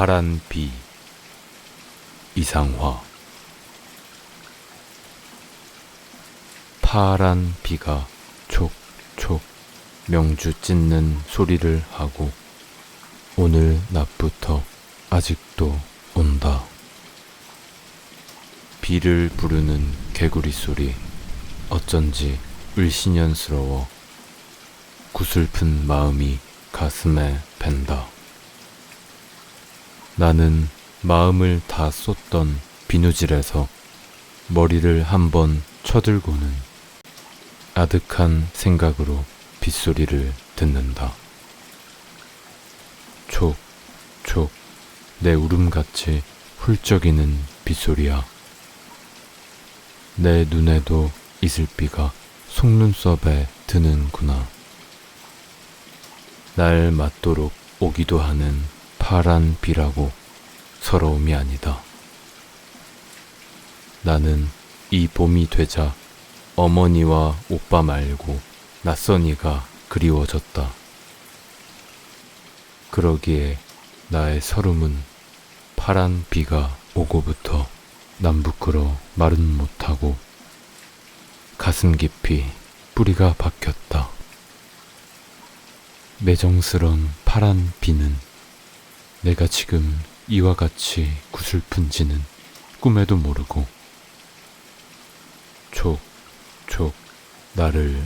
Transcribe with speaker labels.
Speaker 1: 파란 비 이상화 파란 비가 촉촉 명주 찢는 소리를 하고 오늘 낮부터 아직도 온다. 비를 부르는 개구리 소리 어쩐지 을신연스러워 구슬픈 마음이 가슴에 밴다. 나는 마음을 다 쏟던 비누질에서 머리를 한번 쳐들고는 아득한 생각으로 빗소리를 듣는다. 촉, 촉, 내 울음같이 훌쩍이는 빗소리야. 내 눈에도 이슬비가 속눈썹에 드는구나. 날 맞도록 오기도 하는 파란 비라고 서러움이 아니다. 나는 이 봄이 되자 어머니와 오빠 말고 낯선이가 그리워졌다. 그러기에 나의 서름은 파란 비가 오고부터 남부끄러 말은 못하고 가슴 깊이 뿌리가 박혔다. 매정스런 파란 비는 내가 지금 이와 같이 구슬픈지는 꿈에도 모르고 촉, 촉 나를